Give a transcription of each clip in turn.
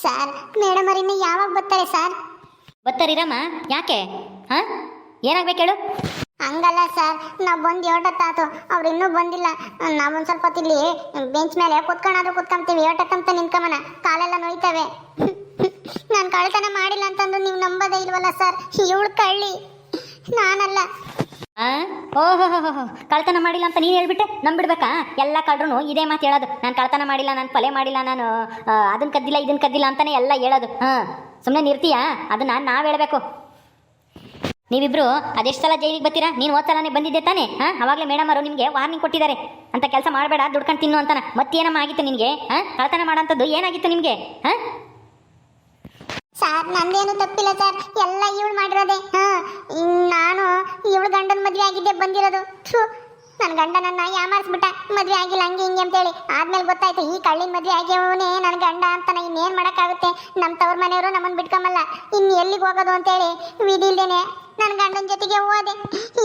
Sir madam ಅವ್ರು ಇನ್ನು ಯಾವಾಗ ಬರ್ತಾರೆ ಸರ್ ಇರಮ್ಮ ಯಾಕೆ? ಹಾ? ಏನಾಗ್ಬೇಕು ಹೇಳು. ಹಂಗಲ್ಲ ಸರ್ ನಾವು ಬಂದು ಏಟತ್ತಾತು ಅವ್ರು ಇನ್ನೂ ಬಂದಿಲ್ಲ. ನಾವೊಂದು ಸ್ವಲ್ಪ ಹೊತ್ತು ಇಲ್ಲಿ ಬೆಂಚ್ ಮೇಲೆ ಕುತ್ಕೊಂಡಾದ್ರೂ ಕುತ್ಕೊಂತೀವಿ. ಏಟಕ್ಕಂತ ನಿಂತ್ಕೊಂಬನ. ಕಾಲೆಲ್ಲ ನೋಯ್ತವೆ. ನಾನು ಕಳ್ತನ ಮಾಡಿಲ್ಲ ಅಂತಂದು ನೀವು ನಂಬೋದೇ ಇಲ್ವಲ್ಲ ಸರ್ ಇವಳು ಕಳ್ಳಿ. ನಾನಲ್ಲ. ಆ? ಓಹೋ ಕಳ್ತನ ಮಾಡಿಲ್ಲ ಅಂತ ನೀನು ಹೇಳ್ಬಿಟ್ಟೆ ನಂಬಿಡ್ಬೇಕಾ? ಎಲ್ಲ ಕಳ್ರು ಇದೇ ಮಾತು ಹೇಳೋದು. ನಾನು ಕಳ್ತನ ಮಾಡಿಲ್ಲ, ನಾನು ಪಲೆ ಮಾಡಿಲ್ಲ, ನಾನು ಅದನ್ನು ಕದ್ದಿಲ್ಲ ಇದನ್ನ ಕದ್ದಿಲ್ಲ ಅಂತಾನೆ ಎಲ್ಲ ಹೇಳೋದು. ಹಾಂ ಸುಮ್ಮನೆ ನಿರ್ತೀಯಾ? ನಾನು ನಾವು ಹೇಳಬೇಕು. ನೀವಿಬ್ರು ಅದೆಷ್ಟು ಸಲ ಜೈಲಿಗೆ ಬರ್ತೀರಾ? ನೀನು ಓದ್ಸಲನೇ ಸಲನೇ ಬಂದಿದ್ದೆ ತಾನೇ? ಹಾಂ, ಅವಾಗಲೇ ಮೇಡಮ್ ಅವರು ನಿಮಗೆ ವಾರ್ನಿಂಗ್ ಕೊಟ್ಟಿದ್ದಾರೆ. ಅಂತ ಕೆಲಸ ಮಾಡಬೇಡ, ದುಡ್ಕೊಂಡು ತಿನ್ನು ಅಂತಾನೆ. ಮತ್ತೇನಮ್ಮ ಆಗಿತ್ತು ನಿನಗೆ? ಹಾಂ ಕಳ್ತನ ಮಾಡೋಂಥದ್ದು ಏನಾಗಿತ್ತು ನಿಮಗೆ? ಹಾಂ? ಸರ್, ನಂದೇನು ತಪ್ಪಿಲ್ಲ ಸರ್. ಎಲ್ಲ ಇವಳು ಮಾಡಿರೋದೆ. ಹಾ ನಾನು ಇವಳು ಗಂಡನ ಮದುವೆ ಆಗಿದ್ದೆ, ಬಂದಿರೋದು. ನನ್ನ ಗಂಡ ನನ್ನ ಯಾಮಾರಿಸ್ಬಿಟ್ಟ. ಮದುವೆ ಆಗಿಲ್ಲ, ಹಂಗೆ ಹಿಂಗೆ ಅಂತೇಳಿ. ಆದ್ಮೇಲೆ ಗೊತ್ತಾಯ್ತು, ಈ ಕಳ್ಳಿನ ಮದುವೆ ಆಗ್ಯವನೇ ನನ್ನ ಗಂಡ ಅಂತ ನಾ ಇನ್ನೇನು ಮಾಡೋಕ್ಕಾಗುತ್ತೆ? ನಮ್ಮ ತವ್ರ ಮನೆಯವರು ನಮ್ಮನ್ನು ಬಿಟ್ಕೊಂಬಲ್ಲ. ಇನ್ನು ಎಲ್ಲಿಗೆ ಹೋಗೋದು ಅಂತೇಳಿ. ವಿಧಿ ಇಲ್ದೇನೆ ನನ್ನ ಗಂಡನ ಜೊತೆಗೆ ಹೋದೆ.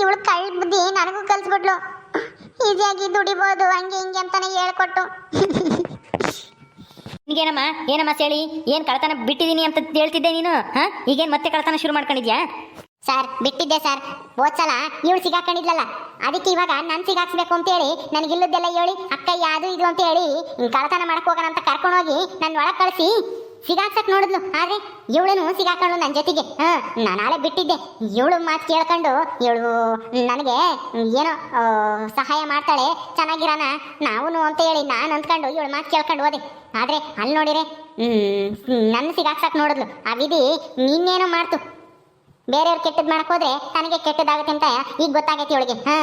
ಇವಳು ಕಳ್ಳ ಬುದ್ಧಿ ನನಗೂ ಕಲಿಸ್ಬಿಟ್ಲು. ಈಸಿಯಾಗಿ ದುಡಿಬೋದು, ಹಂಗೆ ಹಿಂಗೆ ಅಂತಾನೆ ಹೇಳ್ಕೊಟ್ಟು. ನಿನಗೇನಮ್ಮ ಏನಮ್ಮ ಹೇಳಿ ಏನು ಕಳ್ತನ ಬಿಟ್ಟಿದ್ದೀನಿ ಅಂತ ಹೇಳ್ತಿದ್ದೆ ನೀನು? ಹಾಂ? ಈಗೇನು ಮತ್ತೆ ಕಳ್ತನ ಶುರು ಮಾಡ್ಕೊಂಡಿದ್ಯಾ? ಸರ್ ಬಿಟ್ಟಿದ್ದೆ ಸರ್ ಹೋದ್ಸಲ ಇವಳು ಸಿಗಾಕೊಂಡಿದ್ಲಲ್ಲ. ಅದಕ್ಕೆ ಇವಾಗ ನಾನು ಸಿಗಾಕ್ಸ್ಬೇಕು ಅಂತೇಳಿ ನನಗಿಲ್ಲದ್ದೆಲ್ಲ ಹೇಳಿ ಅಕ್ಕ ಯಾವುದು ಇದು ಅಂತ ಹೇಳಿ ಕಳತನ ಮಾಡಕ್ ಹೋಗೋಣ ಅಂತ ಕರ್ಕೊಂಡೋಗಿ ನನ್ನ ಒಳಗೆ ಕಳಿಸಿ. ಸಿಗಾಕ್ಸಕ್ ನೋಡಿದ್ಲು. ಆದ್ರೆ ಇವಳೇನು ಸಿಗಾಕೊಂಡು ನನ್ನ ಜೊತೆಗೆ. ಹಾ ನಾಳೆ ಬಿಟ್ಟಿದ್ದೆ. ಇವಳು ಮಾತು ಕೇಳ್ಕೊಂಡು ಇವಳು ನನಗೆ ಏನೋ ಸಹಾಯ ಮಾಡ್ತಾಳೆ. ಚೆನ್ನಾಗಿರೋಣ ನಾವು ಅಂತ ಹೇಳಿ ನಾನು ಅಂದ್ಕೊಂಡು ಇವಳು ಮಾತು ಕೇಳ್ಕೊಂಡು ಹೋದೆ. ಆದ್ರೆ ಅಲ್ಲಿ ನೋಡಿರೆ ನನ್ನ ಸಿಗಾಕ್ಸಕ್ ನೋಡಿದ್ಲು. ಆ ವಿಧಿ ನಿನ್ನೇನೋ ಮಾಡ್ತು. ಬೇರೆಯವ್ರು ಕೆಟ್ಟದ್ ಮಾಡಕ್ ಹೋದ್ರೆ ತನಗೆ ಕೆಟ್ಟದಾಗುತ್ತೆ ಅಂತ ಈಗ ಗೊತ್ತಾಗೈತಿ ಇವಳಿಗೆ ಹಾ,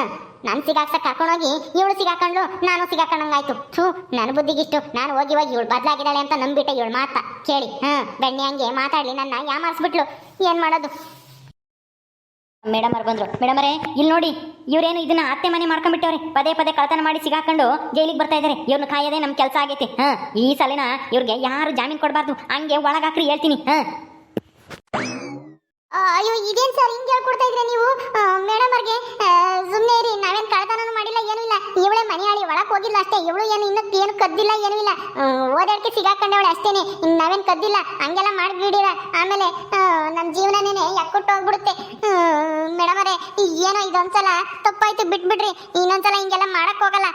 ನನ್ ಸಿಗಾಕ್ಸಕ್ ಕರ್ಕೊಂಡೋಗಿ ಇವಳು ಸಿಗಾಕೊಂಡ್ಲು ನಾನು ಸಿಗಾಕೊಂಡಂಗಾಯ್ತು. ಥೂ ನನ್ನ ಬುದ್ಧಿಗಿಷ್ಟು. ನಾನು ಹೋಗಿ ಹೋಗಿ ಇವಳು ಬದಲಾಗಿದ್ದಾಳೆ ಅಂತ ನಂಬಿಟ್ಟೆ ಇವಳು ಮಾತಾ. ಕೇಳಿ, ಹಾ ಬೆಣ್ಣೆ ಹಂಗೆ ಮಾತಾಡ್ಲಿ, ನನ್ನ ಯಾಮಾರಿಸ್ಬಿಟ್ಲು. ಏನ್ ಮಾಡೋದು? ಮೇಡಮ್ ಅವ್ರು ಬಂದ್ರು. ಮೇಡಮ್ ಅವರೇ ಇಲ್ಲಿ ನೋಡಿ, ಇವ್ರೇನು ಇದನ್ನ ಅತ್ತೆ ಮನೆ ಮಾಡ್ಕೊಂಡ್ಬಿಟ್ಟವ್ರೆ. ಪದೇ ಪದೇ ಕಳ್ತನ ಮಾಡಿ ಸಿಗಾಕೊಂಡು ಜೈಲಿಗೆ ಬರ್ತಾ ಇದಾರೆ. ಇವ್ರನ್ನ ಕಾಯೋದೇ ನಮ್ಮ ಕೆಲಸ ಆಗೈತೆ. ಹಾ, ಈ ಸಲಿನ ಇವ್ರಿಗೆ ಯಾರು ಜಾಮೀನು ಕೊಡಬಾರ್ದು. ಹಂಗೆ ಒಳಗಾಕ್ರಿ ಹೇಳ್ತೀನಿ. ಹಾ. ಅಯ್ಯೋ, ಇದೇನ್ ಸರ್ ಹಿಂಗೆ ಹೇಳ್ಕೊಡ್ತಾ ಇದ್ರೆ ನೀವು? ಮೇಡಮ್ ಅವ್ರಿಗೆ ಸುಮ್ಮನೆ ಇರಿ, ನಾವೇನ್ ಕಳ್ತನೂ ಮಾಡಿಲ್ಲ, ಏನೂ ಇಲ್ಲ. ಇವಳೆ ಮನೆಯಾಳಿ ಒಳಕ್ ಹೋಗಿಲ್ಲ ಅಷ್ಟೇ. ಇವಳು ಏನು ಇನ್ನೂ ಏನು ಕದ್ದಿಲ್ಲ, ಏನೂ ಇಲ್ಲ. ಓದಾಡ್ಕೆ ಸಿಗಾಕೊಂಡವಳೆ ಅಷ್ಟೇನೆ. ಇನ್ನು ನಾವೇನ್ ಕದ್ದಿಲ್ಲ. ಹಂಗೆಲ್ಲ ಮಾಡ್ಬಿಡಿರ. ಆಮೇಲೆ ನಮ್ಮ ಜೀವನನೇ ಯಾಕೊಟ್ಟು ಹೋಗ್ಬಿಡುತ್ತೆ. ಮೇಡಮ್ ಅವರೇ ಏನೋ ಇದೊಂದ್ಸಲ ತಪ್ಪಾಯ್ತು, ಬಿಟ್ಬಿಡ್ರಿ. ಇನ್ನೊಂದ್ಸಲ ಹಿಂಗೆಲ್ಲ ಮಾಡಕ್ ಹೋಗಲ್ಲ.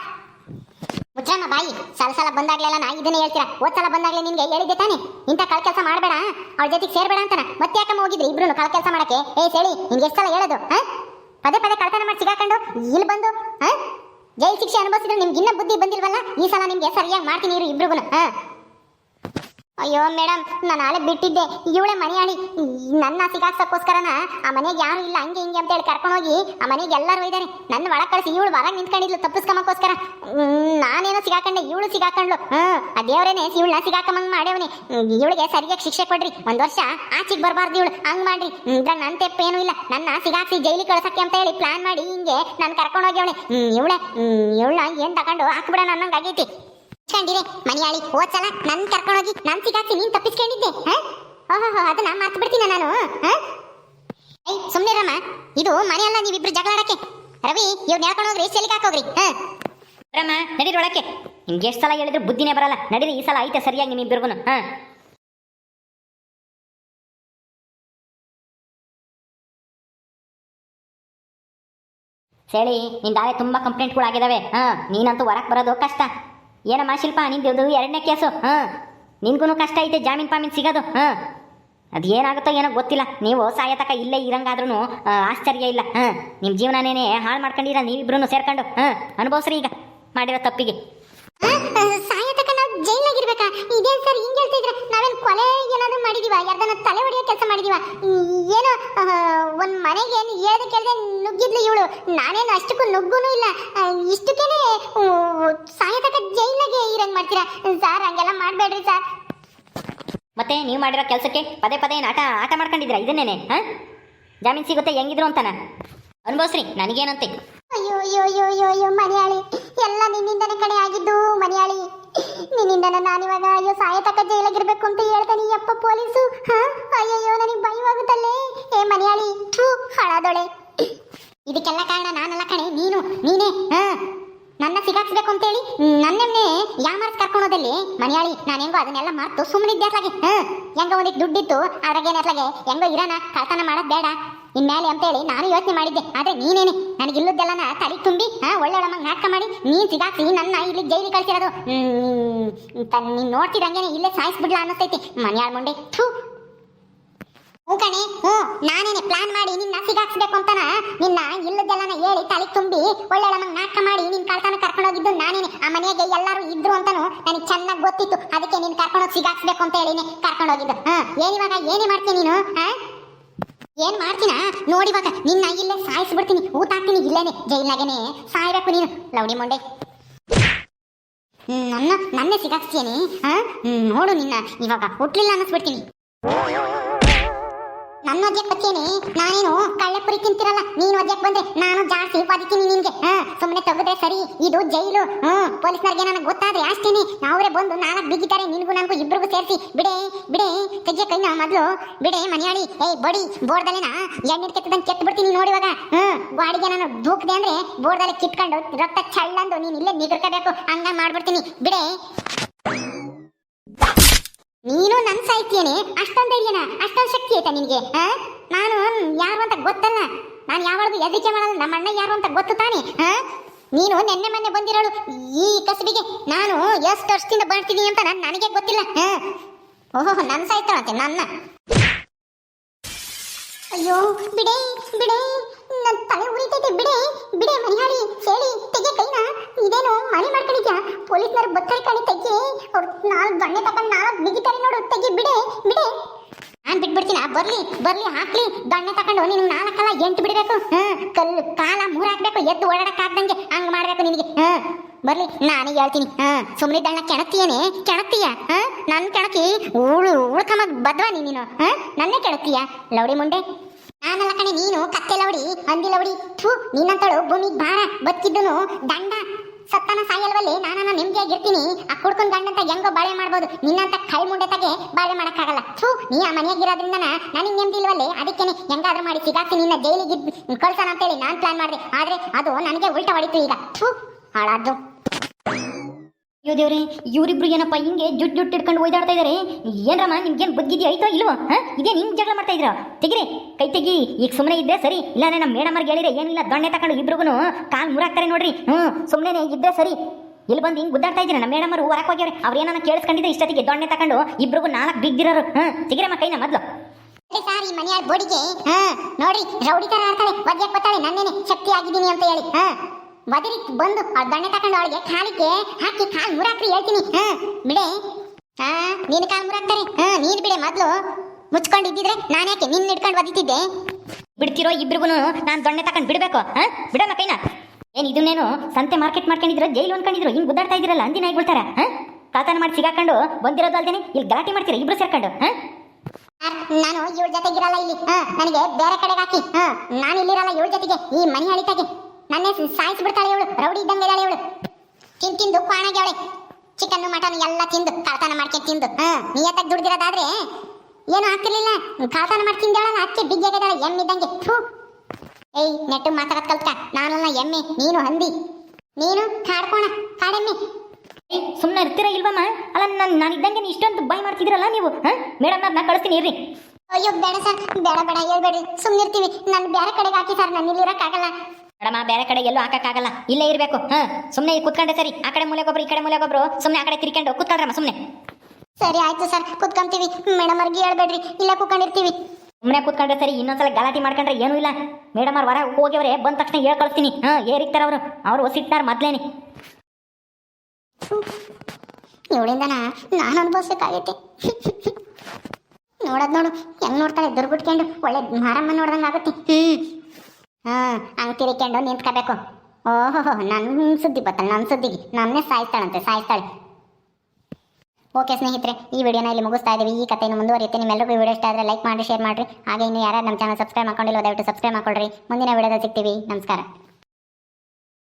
ಮುಚ್ಚಮ್ಮ ಬಾಯಿ, ಸಲ ಸಲ ಬಂದಾಗ್ಲೆಲ್ಲ ನಾ ಇದನ್ನ ಹೇಳ್ತೀರಾ? ಓದ್ ಸಲ ಬಂದಾಗ್ಲೇ ನಿನ್ಗೆ ಹೇಳಿದ್ದೆ ತಾನೆ. ಇಂಥ ಕಳ್ ಕೆಲಸ ಮಾಡಬೇಡ ಅವ್ರ ಜೊತೆಗೆ ಸೇರ್ಬೇಡ ಅಂತಾನ. ಮತ್ತೆ ಯಾಕಮ್ಮ ಹೋಗಿದ್ರಿ ಇಬ್ರು ಕಳ್ ಕೆಲಸ ಮಾಡಕ್ಕೆ? ಏ, ಸೇಳಿ, ನಿನ್ಗೆ ಎಷ್ಟು ಸಲ ಹೇಳೋದು ಹಾ ಪದೇ ಪದೇ ಕಳ್ತನ ಮಾಡಿ ಸಿಗಾಕೊಂಡು, ಇಲ್ಲಿ ಬಂದು ಹಾ ಜೈಲ್ ಶಿಕ್ಷೆ ಅನುಭವಿಸಿದ್ರೆ ನಿಮ್ಗೆ ಇನ್ನೂ ಬುದ್ಧಿ ಬಂದಿಲ್ವಲ್ಲ? ಈ ಸಲ ನಿಮ್ಗೆ ಸರಿಯಾಗಿ ಮಾಡ್ತೀನಿ ಇರು ಇಬ್ರಿಗೂ ಹಾ ಅಯ್ಯೋ ಮೇಡಮ್ ನಾನು ನಾಳೆ ಬಿಟ್ಟಿದ್ದೆ. ಇವಳೆ ಮನೆಯಾಳಿ ನನ್ನ ಸಿಗಾಕ್ಸಕ್ಕೋಸ್ಕರನ ಆ ಮನೆಗೆ ಯಾರು ಇಲ್ಲ, ಹಂಗೆ ಹಿಂಗೆ ಅಂತೇಳಿ ಕರ್ಕೊಂಡೋಗಿ ಆ ಮನೆಗೆ ಎಲ್ಲರೂ ಇದ್ದಾರೆ ನನ್ನ ಒಳಗೆ ಕಳಿಸಿ, ಇವಳು ಹೊರಗೆ ನಿಂತ್ಕೊಂಡಿದ್ಲು ತಪ್ಪಿಸ್ಕೊಂಬಕ್ಕೋಸ್ಕರ ನಾನೇನೋ ಸಿಗಾಕೊಂಡೆ, ಇವಳು ಸಿಗಾಕೊಂಡ್ಲು ಹ್ಞೂ ಆ ದೇವರೇನೆ, ಇವಳನ್ನ ಸಿಗಾಕಮಂಗೆ ಮಾಡ್ಯವನಿ. ಇವಳಿಗೆ ಸರಿಯಾಗಿ ಶಿಕ್ಷೆ ಕೊಡ್ರಿ. ಒಂದು ವರ್ಷ ಆಚೆಗೆ ಬರಬಾರ್ದು ಇವಳು, ಹಂಗ್ ಮಾಡ್ರಿ. ಇದ್ರಾಗ ನನ್ನ ತೆಪ್ಪ ಏನೂ ಇಲ್ಲ. ನನ್ನ ಸಿಗಾಕ್ಸಿ ಜೈಲಿ ಕಳ್ಸಕ್ಕೆ ಅಂತ ಹೇಳಿ ಪ್ಲಾನ್ ಮಾಡಿ ಹಿಂಗೆ ನಾನು ಕರ್ಕೊಂಡೋಗ್ಯವಳೆ ಇವಳೆ ಇವಳನ್ನ ಏನ್ ತಗೊಂಡು ಹಾಕ್ಬಿಡೋಣ ಅನ್ನಂಗ್ ಆಗೈತಿ. ಕಂಡಿದೆ ಮನೆಯಾಳಿ, ಹೋದ್ಸಲ ನನ್ ಕರ್ಕೊಂಡೋಗಿ ನನ್ ಸಿಗಾಕ್ಸಿ, ನೀನ್ ತಪ್ಪಿಸ್ಕೊಂಡಿದ್ದೆ ಓಹೋ ಅದನ್ನ ಮರ್ತು ಬಿಡ್ತೀನ ನಾನು ಏಯ್, ಸುಮ್ನೆ ರಮ್ಮ ಇದು ಮನೆ ಅಲ್ಲ ನೀವಿಬ್ರು ಜಗಳ ಆಡಕ್ಕೆ. ರವಿ ಇವ್ರು ಹೋಗ್ರಿ ಸೆಲಿಗೆ ಹಾಕೋಗ್ರಿ, ಹಾ? ರಮ್ಮ, ನಡೀರಿ ಒಳಕ್ಕೆ. ನಿಮ್ಗೆ ಎಷ್ಟು ಸಲ ಹೇಳಿದ್ರು ಬುದ್ಧಿನೇ ಬರಲ್ಲ. ನಡೀರಿ, ಈ ಸಲ ಐತೆ ಸರಿಯಾಗಿ ನಿಮ್ಮಿಬ್ಬರಿಗೂ ಹಾ? ಸೇಳಿ ನಿಂದಾಳೆ ತುಂಬಾ ಕಂಪ್ಲೇಂಟ್ಗಳು ಆಗಿದಾವೆ, ಹಾ? ನೀನಂತೂ ಹೊರಗೆ ಬರೋದು ಕಷ್ಟ. ಏನಮ್ಮ ಶಿಲ್ಪ, ನಿಂದು ಎರಡನೇ ಕೇಸು? ಹಾ. ನಿನ್ಗೂ ಕಷ್ಟ ಐತೆ, ಜಾಮೀನು ಪಾಮೀನು ಸಿಗೋದು. ಹಾ. ಅದು ಏನಾಗುತ್ತೋ ಏನೋ ಗೊತ್ತಿಲ್ಲ. ನೀವು ಸಾಯತಕ ಇಲ್ಲೇ ಇರಂಗಾದ್ರೂ ಆಶ್ಚರ್ಯ ಇಲ್ಲ. ಹಾಂ. ನಿಮ್ಮ ಜೀವನನೇನೆ ಹಾಳು ಮಾಡ್ಕೊಂಡಿರ ನೀವಿಬ್ರು ಸೇರ್ಕೊಂಡು. ಹಾಂ. ಅನುಭವಿಸ್ರಿ ಈಗ. ಮಾಡಿರೋ ತಪ್ಪಿಗೆ. ಸಾಯತಕ ನಾವು ಜೈಲಾಗಿರ್ಬೇಕಾ ಇದೇನ್ ಸರ್ ಹಿಂಗ್ ಹೇಳ್ತಿದ್ರೆ? ನಾವೇನ್ ಕೊಲೆ ಏನಾದ್ರು ಮಾಡಿದೀವ? ಯಾರ್ದನ್ನ ತಲೆ ಹೊಡೆಯೋ ಕೆಲಸ ಮಾಡಿದೀವ? ಏನೋ ಒಂದ್ ಮನೆಗೆ ಏನು ಹೇಳ್ದೆ ಕೇಳ್ದೆ ನುಗ್ಗಿದ್ಲು ಇವಳು. ನಾನೇನು ಅಷ್ಟಕ್ಕೂ ನುಗ್ಗುನೂ ಇಲ್ಲ. ಇಷ್ಟಕ್ಕೇನೆ ಸಾಯತಕ ಜೈಲಾಗೆ ಇರಂಗ್ ಮಾಡ್ತೀರಾ? ಸರ್ ಹಂಗೆಲ್ಲ ಮಾಡ್ಬೇಡ್ರಿ ಸರ್. ಮತ್ತೆ ನೀವು ಮಾಡಿರೋ ಕೆಲಸಕ್ಕೆ ಪದೇ ಪದೇ ಏನು ಆಟ ಆಟ ಮಾಡ್ಕೊಂಡಿದ್ರ ಇದನ್ನೇನೆ ಹಾಂ? ಜಾಮೀನು ಸಿಗುತ್ತೆ ಹೆಂಗಿದ್ರು ಅಂತಾನ? ಅನುಭವಿಸ್ರಿ ನನಗೇನಂತೆ. ಅಯ್ಯೋ ಅಯ್ಯೋ ಅಯ್ಯೋ ಅಯ್ಯೋ ಅಯ್ಯೋ ಮನೆಯಾಳಿ. ಎಲ್ಲ ನಿನ್ನಿಂದನೇ ಕಡೆ ಆಗಿದ್ದು ಮನೆಯಾಳಿ. ನಿನ್ನಿಂದನೇ ನಾನಿವಾಗ ಅಯ್ಯೋ ಸಾಯತಕ್ಕ ಜೈಲಾಗಿರ್ಬೇಕು ಅಂತ ಹೇಳ್ತಾನೆ ಅಪ್ಪ ಪೊಲೀಸು. ಹಾ? ಅಯ್ಯಯ್ಯೋ ನನಗೆ ಭಯವಾಗುತ್ತಲ್ಲೇ. ಏ ಮನೆಯಾಳಿ ಥೂ ಹಾಳಾದೊಳೆ. ಇದಕ್ಕೆಲ್ಲ ಕಾರಣ ನಾನಲ್ಲ ಕಣೆ ನೀನು ನೀನೇ ಹಾ? ನನ್ನ ಸಿಗ ಸಿಗಾಕ್ಸ್ಬೇಕು ಅಂತೇಳಿ ನನ್ನೆನ್ನೆ ಯಾಮಾರ್ಸ್ ಕರ್ಕೊಳೋದಲ್ಲಿ ಮನೆಯಾಳಿ ನಾನು ಹೆಂಗೋ ಅದನ್ನೆಲ್ಲ ಮಾತು ಸುಮ್ಮನೆ ಇದ್ದಾಗಿ ಹ್ಮ್ ಹೆಂಗ ಒಂದಿಟ್ಟು ದುಡ್ಡಿತ್ತು, ಅದ್ರಾಗೇನೆ ಅತ್ಲಾಗೆ ಹೆಂಗೋ ಇರೋಣ ಕಳ್ತನ ಮಾಡೋದ್ ಬೇಡ. ಇನ್ಮೇಲೆ ಅಂತೇಳಿ ನಾನು ಯೋಚನೆ ಮಾಡಿದ್ದೆ, ಆದ್ರೆ ನೀನೇನೆ ನನಗೆ ಇಲ್ಲದ್ದೆಲ್ಲನ ತಲೆ ತುಂಬಿ, ಹಾ ಒಳ್ಳೆ ಒಳಮಂಗ್ ನಾಟಕ ಮಾಡಿ, ನೀನ್ ಸಿಗಾಕ್ಸಿ, ನನ್ನ ಇಲ್ಲಿ ಜೈಲಿಗೆ ಕಳ್ಸಿರೋದು. ನೀನು ನೋಡ್ತಿರಂಗೇನೆ ಇಲ್ಲೇ ಸಾಯಿಸ್ಬಿಡ್ಲಾ ಅನ್ನಿಸ್ತೈತಿ. ಮನೆಯಾಳ್ ಮುಂಡೆ ಥೂ ಕಣೆ, ಹ್ಞೂ. ನಾನೇನೆ ಪ್ಲಾನ್ ಮಾಡಿ ನಿನ್ನ ಸಿಗಾಕ್ಸ್ಬೇಕು ಅಂತಾನ? ನಿನ್ನ ಇಲ್ಲದೆಲ್ಲನ ಹೇಳಿ ತಲೆ ತುಂಬಿ ಒಳ್ಳೆ ನಮಗೆ ನಾಟಕ ಮಾಡಿ ನಿನ್ ಕಳ್ತನ ಕರ್ಕೊಂಡೋಗಿದ್ದು ನಾನೇನೆ. ಆ ಮನೆಗೆ ಎಲ್ಲರೂ ಇದ್ರು ಅಂತಾನು ನನಗೆ ಚೆನ್ನಾಗಿ ಗೊತ್ತಿತ್ತು. ಅದಕ್ಕೆ ನೀನ್ ಕರ್ಕೊಂಡೋಗಿ ಸಿಗಾಕ್ಸ್ಬೇಕು ಅಂತ ಹೇಳಿನಿ ಕರ್ಕೊಂಡೋಗಿದ್ದು ಹಾ ಏನಿವಾಗ ಏನೇ ಮಾಡ್ತೀನಿ ನೀನು, ಹಾ? ಏನ್ ಮಾಡ್ತೀನ? ನೋಡಿವಾಗ ನಿನ್ನ ಇಲ್ಲೇ ಸಾಯಿಸ್ಬಿಡ್ತೀನಿ. ಊಟ ಹಾಕ್ತೀನಿ ಇಲ್ಲೇನೆ ಜೈಲಾಗೇನೆ ಸಾಯ್ಬೇಕು ನೀನು. ಲೌಡಿ ಮೊಂಡೆ. ನನ್ನ, ನನ್ನೇ ಸಿಗಾಕ್ಸ್ತೀನಿ ಹಾ? ನೋಡು ನಿನ್ನ. ಇವಾಗ ಹುಟ್ಲಿಲ್ಲ ಅನ್ನಿಸ್ಬಿಡ್ತೀನಿ. ನನ್ನ ಒದ್ಯಕ್ ಬಚ್ಚೇನೆ ನಾನೇನು ಕಳ್ಳೆಪುರಿ ತಿಂತಿರಲ್ಲ? ನೀನು ಒದ್ಯಕ್ ಬಂದ್ರೆ ನಾನು ಜಾಸ್ತಿ ಬದುಕಿನಿ ನಿನ್ಗೆ. ಹಾ ಸುಮ್ಮನೆ ತೆಗೆದ್ರೆ ಸರಿ. ಇದು ಜೈಲು. ಹ್ಮ್, ಪೊಲೀಸ್ನವ್ರಿಗೆ ನನಗೆ ಗೊತ್ತಾದ್ರೆ ಅಷ್ಟೇನೆ. ಅವರೇ ಬಂದು ನಾಲ್ಕು ಬಿಗಿತಾರೆ ನಿನ್ಗೂ ನನಗೂ ಇಬ್ರಿಗೂ ಸೇರಿಸಿ. ಬಿಡೆ ಬಿಡೆ ತೆಗೆ ಕೈನ ಮೊದ್ಲು. ಬಿಡೆ, ಮನೆಯಾಳಿ. ಏಯ್, ಬಡಿ, ಬೋರ್ಡಲ್ಲಿನ? ಎಣ್ಣೆ ಕೆತ್ತದಂಗೆ ಕೆತ್ತು ಬಿಡ್ತೀನಿ ನೋಡಿವಾಗ ಹ್ಮ್ ಗಾಡಿಗೆ ನಾನು ದೂಕ್ದೆ ಅಂದ್ರೆ ಬೋರ್ಡಲ್ಲಿ ಕಿತ್ಕೊಂಡು ರಕ್ತ ಚಳ್ಳಂದು ನೀನು ಇಲ್ಲೇ ನಿಗರ್ಕೋಬೇಕು. ಹಂಗ ಮಾಡ್ಬಿಡ್ತೀನಿ. ಬಿಡೆ. ನೀನು ನನ್ ಸಾಯ್ತೀಯೇನೆ ಅಷ್ಟೊಂದು ಧೈರ್ಯನ, ಅಷ್ಟೊಂದು ಶಕ್ತಿ ಐತಾ ನಿನಗೆ? ನಾನು ಯಾರು ಅಂತ ಗೊತ್ತಲ್ಲ ನಾನು ಯಾವಾಗ ಹೆದರಿಕೆ ಮಾಡಲ್ಲ ನಮ್ಮ ಅಣ್ಣ ಯಾರು ಅಂತ ಗೊತ್ತು ತಾನೆ? ನೀನು ನೆನ್ನೆ ಮೊನ್ನೆ ಬಂದಿರೋಳು ಈ ಕಸಬಿಗೆ ನಾನು ಎಷ್ಟು ವರ್ಷದಿಂದ ಬರ್ತೀನಿ ಅಂತ ನಾನು ನನಗೆ ಗೊತ್ತಿಲ್ಲ? ಓಹೋ, ನನ್ ಸಾಯ್ತಾಳಂತೆ, ನನ್ನ ಅಯ್ಯೋ, ಬಿಡೆ ಬಿಡೆ ನನ್ನ ತಲೆ ಉರಿತೈತೆ, ಬಿಡೆ ಬಿಡೆ ಮನೆಯಾಳಿ ಹೇಳಿ, ತೆಗೆ ಕೈನ ಇದೇನು ಮನೆ ಮಾಡ್ಕೊಂಡಿದ್ಯಾ ಪೊಲೀಸ್ನವ್ರು ಬರ್ತಾರೆ ಕಣಿ ತೆಗಿ, ಅವ್ರು ನಾಲ್ಕು ಗಣ್ಣೆ ತಗೊಂಡು ನಾಲ್ಕು ನೋಡು ತೆಗಿ ಬಿಡೆ. ಬಿಡೆ ನಾನು ಬಿಟ್ಬಿಡ್ತೀನಿ? ಬರ್ಲಿ ಬರ್ಲಿ, ಹಾಕ್ಲಿ. ದಣ್ಣೆ ತಕೊಂಡು ನಿನ್ ನಾಲ್ಕಲ್ಲ ಎಂಟು ಬಿಡಬೇಕು. ಹ್ಮ್ ಕಲ್ಲು ಕಾಲ ಮೂರ್ ಹಾಕ್ಬೇಕು. ಎದ್ದು ಓಡಾಡಕ್ಕಾಗ್ದಂಗೆ ಹಂಗ್ ಮಾಡ್ಬೇಕು ನಿನಗೆ. ಹ್ಮ್, ಬರ್ಲಿ, ನಾನೇ ಹೇಳ್ತೀನಿ. ಹ್ಮ್ ಸುಮ್ಮನೆ ದಣ್ಣ ಕೆಣಕ್ತಿಯೇನೆ? ಕೆಣಕ್ತೀಯ? ಹ್ಮ್, ನನ್ ಕೆಣಕಿ ಉಳು ಉಳ್ಕಮಗ್ ಬದ್ವಾ ನೀನು. ಹ್ಮ್, ನನ್ನೇ ಕೆಣಕ್ತೀಯ? ಲೌಡಿ ಮುಂಡೆ. ನಾನಲ್ಲ ಕಣೆ, ನೀನು ಕತ್ತೆ ಲವಡಿ ಹಂದಿ ಲವಡಿ ಥೂ, ನಿನ್ನಂತಳು ಭೂಮಿಗೆ ಭಾರ ಬದುಕಿದ್ದನು ದಂಡ. ಸತ್ತನ ಸಾಯಲ್ವಲ್ಲಿ? ನಾನು ನೆಮ್ಮದಿಯಾಗಿರ್ತೀನಿ ಆ ಕುಡ್ಕೊಂಡ್ ಗಂಡಂತ ಹೆಂಗೋ ಬಾಳೆ ಮಾಡ್ಬೋದು. ನಿನ್ನಂತ ಕೈ ಮುಂಡೆ ತಗೆ ಬಾಳೆ ಮಾಡಕ್ಕಾಗಲ್ಲ. ಥೂ, ನೀ ಆ ಮನೆಯಾಗಿರೋದ್ರಿಂದ ನನಗೆ ನೆಮ್ಮದಿ ಇಲ್ವಲ್ಲಿ? ಅದಕ್ಕೇನೆ ಹೆಂಗಾದ್ರೂ ಮಾಡಿ ಸಿಗಾಕಿ ನಿನ್ನ ಜೈಲಿಗೆ ಕಳ್ಸೋಣ ಅಂತೇಳಿ ನಾನು ಪ್ಲಾನ್ ಮಾಡಿದೆ. ಆದ್ರೆ ಅದು ನನಗೆ ಉಲ್ಟ ಹೊಡಿತು ಈಗ. ಥೂ ಹಾಳಾದ್ದು ಅಯ್ಯೋ ದೇವ್ರೆ, ಇವರಿಬ್ರು ಏನಪ್ಪ ಹಿಂಗೆ ಜುಟ್ ಜುಟ್ ಇಟ್ಕೊಂಡು ಓಯ್ದಾಡ್ತಾ ಇದಾರೆ? ಏನ್ರಮ್ಮ, ನಿಮ್ಗೇನು ಬಗ್ಗಿದ್ಯಾ ಐತೋ ಇಲ್ವೋ? ಹಾ? ನಿಮ್ ಹಿಂಗೆ ಜಗಳ ಮಾಡ್ತಾ ಇದ್ರ? ತೆಗಿರಿ, ಕೈ ತೆಗಿ. ಈಗ ಸುಮ್ಮನೆ ಇದ್ದೆ ಸರಿ, ಇಲ್ಲಾಂದ್ರೆ ನಮ್ಮ ಮೇಡಮರ್ಗೆ ಹೇಳಿದ್ರೆ ಏನಿಲ್ಲ, ದೊಣ್ಣೆ ತಕೊಂಡು ಇಬ್ರಿಗೂ ಕಾಲ್ ಮುರಾಕ್ತಾರೆ ನೋಡ್ರಿ. ಹ್ಞೂ ಸುಮ್ಮನೆ ಇದ್ದೆ ಸರಿ. ಇಲ್ಲಿ ಬಂದು ಹಿಂಗೆ ಗುದ್ದಾಡ್ತಾ ಇದ್ದೀರ? ನಮ್ಮ ಅವ್ರು ಹೊರಕ್ಕೆ ಹೋಗ್ಯಾವ್ರೆ. ಅವ್ರು ಏನಾನ ಕೇಳಿಸ್ಕೊಂಡಿದ್ರೆ ಇಷ್ಟೊತ್ತಿಗೆ ದೊಣ್ಣೆ ತಕೊಂಡು ಇಬ್ರಿಗೂ ನಾಲ್ಕು ಬಿದ್ದಿರೋರು ಹ್ಞೂ ತೆಗಿರಮ್ಮ ಕೈನ ಮೊದಲು. ಸಾರಿ ಸಾರ್, ಈ ಮನೆಯ ಬೋಡಿಗೆ, ಹಾ ನೋಡಿ ರೌಡಿ ತರ ಆಡ್ತಾಳೆ. ಒದ್ಯಕ್ ಬರ್ತಾಳೆ ನನ್ನೇನೆ ಶಕ್ತಿ ಆಗಿದ್ದೀನಿ ಅಂತ ಹೇಳಿ. ಹಾ. ಬದರಿ ಬಂದು ಆ ದಣ್ಣೆ ತಕೊಂಡು ಅವಳಿಗೆ ಕಾಲಿಗೆ ಹಾಕಿ ಕಾಲ್ ಮುರಾಕ್ರಿ ಹೇಳ್ತೀನಿ. ಹಾ, ಬಿಡೆ. ಹಾ ನೀನು ಕಾಲ್ ಮುರಾಕ್ತಾರೆ ಹಾ, ನೀನ್ ಬಿಡೆ ಮೊದ್ಲು. ಮುಚ್ಕೊಂಡಿದ್ದಿದ್ರೆ ನಾನು ಯಾಕೆ ನಿನ್ನ ಹಿಡ್ಕೊಂಡು ಬದಿತಿದ್ದೆ ಬಿಡ್ತಿರೋ ಇಬ್ರಿಗೂ ನಾನು ದೊಣ್ಣೆ ತಕೊಂಡು ಬಿಡಬೇಕು. ಹಾ ಬಿಡೋಣ ಕೈನ. ಏನು ಇದನ್ನೇನು ಸಂತೆ ಮಾರ್ಕೆಟ್ ಮಾಡ್ಕೊಂಡಿದ್ರು, ಜೈಲು ಅನ್ಕೊಂಡಿದ್ರು ಹಿಂಗೆ ಗುದ್ದಾಡ್ತಾ ಇದ್ದೀರಲ್ಲ, ಅಂದಿನ ಆಗಿಬಿಡ್ತಾರೆ. ಹಾ ಕಾತನ ಮಾಡಿ ಸಿಗಾಕೊಂಡು ಬಂದಿರೋದು ಅಲ್ದೇನೆ ಇಲ್ಲಿ ಗಲಾಟೆ ಮಾಡ್ತೀರಾ ಇಬ್ರು ಸೇರ್ಕೊಂಡು? ಹಾ? ನಾನು ಇವ್ರ ಜೊತೆಗಿರಲ್ಲ ಇಲ್ಲಿ. ಹಾ, ನನಗೆ ಬೇರೆ ಕಡೆಗೆ ಹಾಕಿ. ಹಾ, ನಾನು ಇಲ್ಲಿರಲ್ಲ ಇವ್ರ ಜೊತೆಗೆ, ಈ ಮನೆ ಹಳಿತಾಗೆ ನನ್ನೇ ಸಾಯಿಸ್ಬಿಡ್ತಾಳೆ ಇವಳು ರೌಡಿ ಇದ್ದಂಗೆ ಇದ್ದಾಳೆ ಇವಳು. ತಿಂದು ತಿಂದು ಅವಳೆ. ಚಿಕನ್ ಮಟನ್ ಎಲ್ಲ ತಿಂದು ಕಳ್ತನ ಮಾಡ್ಕೊಂಡು ತಿಂದು. ಹಾ ನಿಯತ್ತಾಗಿ ದುಡ್ದಿರೋದಾದ್ರೆ ಏನು ಆಗ್ತಿರ್ಲಿಲ್ಲ. ಕಳ್ತನ ಮಾಡಿ ಅಕ್ಕಿ ಅಚ್ಚೆ ಎಮ್ಮೆ ಇದ್ದಂಗೆ. ಥೂ. ಏಯ್ ನೆಟ್ಟು ಮಾತಾಡೋದ್ ಕಲ್ತ. ನಾನಲ್ಲ ಎಮ್ಮೆ ನೀನು ಹಂದಿ. ನೀನು ಕಾಡ್ಕೋಣ ಕಾಡೆಮ್ಮೆ. ಸುಮ್ಮನೆ ಇರ್ತೀರ ಇಲ್ವಮ್ಮ ಅಲ್ಲ ನಾನು ನಾನು ಇದ್ದಂಗೆ ಇಷ್ಟೊಂದು ಬಾಯ್ ಮಾಡ್ತಿದ್ದೀರಲ್ಲ ನೀವು? ಹಾಂ? ಮೇಡಮ್ ನಾ ಕಳಿಸ್ತೀನಿ ಇರ್ರಿ. ಅಯ್ಯೋ ಬೇಡ ಸರ್ ಬೇಡ ಬೇಡ ಹೇಳ್ಬೇಡ್ರಿ. ಸುಮ್ಮನಿರ್ತೀವಿ ನಾನು ಬೇರೆ ಕಡೆಗೆ ಹಾಕಿ ಸರ್ ನಾನು ಇಲ್ಲಿರಕ್ಕಾಗಲ್ಲ ಮೇಡಮ ಬೇರೆ ಕಡೆ ಎಲ್ಲೂ ಹಾಕಕ್ಕಾಗಲ್ಲ. ಇಲ್ಲೇ ಇರಬೇಕು. ಹಾಂ ಸುಮ್ಮನೆ ಕುತ್ಕೊಂಡೆ ಸರಿ. ಆ ಕಡೆ ಮೂಲೆಗೊಬ್ರು ಈ ಕಡೆ ಮೂಲೆಗೊಬ್ರು ಸುಮ್ಮನೆ ಆ ಕಡೆ ತಿರ್ಕೊಂಡು ಕುತ್ಕೊಳ್ರಮ್ಮ ಸುಮ್ಮನೆ ಸರಿ ಆಯ್ತು ಸರ್. ಕುತ್ಕೊಂತೀವಿ. ಮೇಡಮ್ ಅವ್ರಿಗೆ ಹೇಳ್ಬೇಡ್ರಿ. ಇಲ್ಲ ಕುತ್ಕೊಂಡಿರ್ತೀವಿ. ಸುಮ್ಮನೆ ಕೂತ್ಕೊಂಡ್ರೆ ಸರಿ ಇನ್ನೊಂದ್ಸಲ ಗಲಾಟಿ ಮಾಡ್ಕೊಂಡ್ರೆ ಏನೂ ಇಲ್ಲ. ಮೇಡಮ್ ಅವ್ರು ಹೊರ ಹೋಗ್ಯವ್ರೆ ಬಂದ ತಕ್ಷಣ ಹೇಳ್ಕೊಳ್ತೀನಿ ಕಳಿಸ್ತೀನಿ. ಹಾಂ ಏರಿಕ್ತಾರ ಅವರು. ಅವ್ರು ಹೊಸಿಟ್ಟಾರ ಮೊದ್ಲೇನೆ. ಇವಳಿಂದ ನಾನು ಅನುಭವಿಸ್ಬೇಕಾಗೈತೆ. ನೋಡೋದ್ ನೋಡು. ಹೆಂಗ್ ನೋಡ್ತಾಳೆ? ದುರ್ಗುಟ್ಕೊಂಡು ಒಳ್ಳೆ ಮಾರಮ್ಮ ನೋಡ್ದಂಗೆ ಆಗುತ್ತೆ ಹ್ಮ್. ಹಾ, ಹಂಗೆ ತಿರ್ಕೊಂಡು ನಿಂತ್ಕೋಬೇಕು. ಓಹೋ ನನ್ನ ಸುದ್ದಿ ಬತ್ತಲ್ಲ ನನ್ನ ಸುದ್ದಿಗೆ. ನನ್ನೇ ಸಾಯಿಸ್ತಾಳಂತೆ, ಸಾಯಿಸ್ತಾಳೆ. ಓಕೆ ಸ್ನೇಹಿತರೆ, ಈ ವಿಡಿಯೋನ ಇಲ್ಲಿ ಮುಗಿಸ್ತಾ ಇದ್ದೀವಿ ಈ ಕಥೆಯನ್ನು ಮುಂದುವರಿಯುತ್ತೆ. ನಿಮ್ಮೆಲ್ಲರಿಗೂ ವಿಡಿಯೋ ಇಷ್ಟ ಆದರೆ ಲೈಕ್ ಮಾಡಿ ಶೇರ್ ಮಾಡಿರಿ. ಹಾಗೆ ಇನ್ನು ಯಾರು ನಮ್ಮ ಚಾನಲ್ ಸಬ್ಸ್ಕ್ರೈಬ್ ಮಾಡ್ಕೊಂಡಿಲ್ಲ ದಯವಿಟ್ಟು ಸಬ್ಸ್ಕ್ರೈಬ್ ಮಾಡ್ಕೊಳ್ರಿ. ಮುಂದಿನ ವಿಡಿಯೋದಲ್ಲಿ ಸಿಗ್ತೀವಿ. ನಮಸ್ಕಾರ.